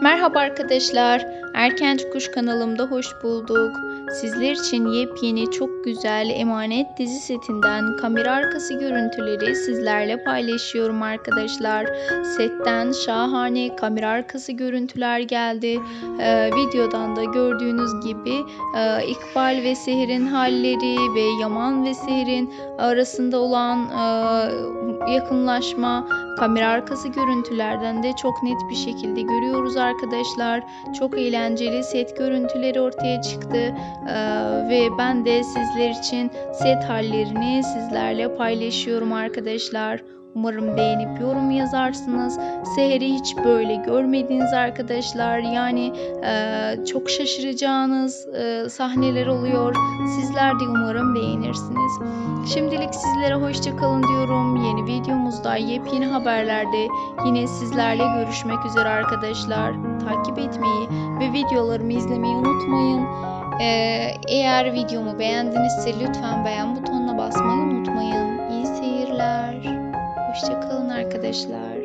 Merhaba arkadaşlar. Erkenci Kuş kanalımda hoş bulduk. Sizler için yepyeni çok güzel emanet dizi setinden kamera arkası görüntüleri sizlerle paylaşıyorum arkadaşlar. Setten şahane kamera arkası görüntüler geldi. Ee, videodan da gördüğünüz gibi e, İkbal ve Seher'in halleri ve Yaman ve Seher'in arasında olan e, yakınlaşma kamera arkası görüntülerden de çok net bir şekilde görüyoruz arkadaşlar. Çok eğlenceli set görüntüleri ortaya çıktı Ee, ve ben de sizler için set hallerini sizlerle paylaşıyorum arkadaşlar. Umarım beğenip yorum yazarsınız. Seher'i hiç böyle görmediniz arkadaşlar. Yani e, çok şaşıracağınız e, sahneler oluyor. Sizler de umarım beğenirsiniz. Şimdilik sizlere hoşça kalın diyorum. Yeni videomuzda yepyeni haberlerde yine sizlerle görüşmek üzere arkadaşlar. Takip etmeyi ve videolarımı izlemeyi unutmayın. Ee, eğer videomu beğendinizse lütfen beğen butonuna basmayı unutmayın arkadaşlar.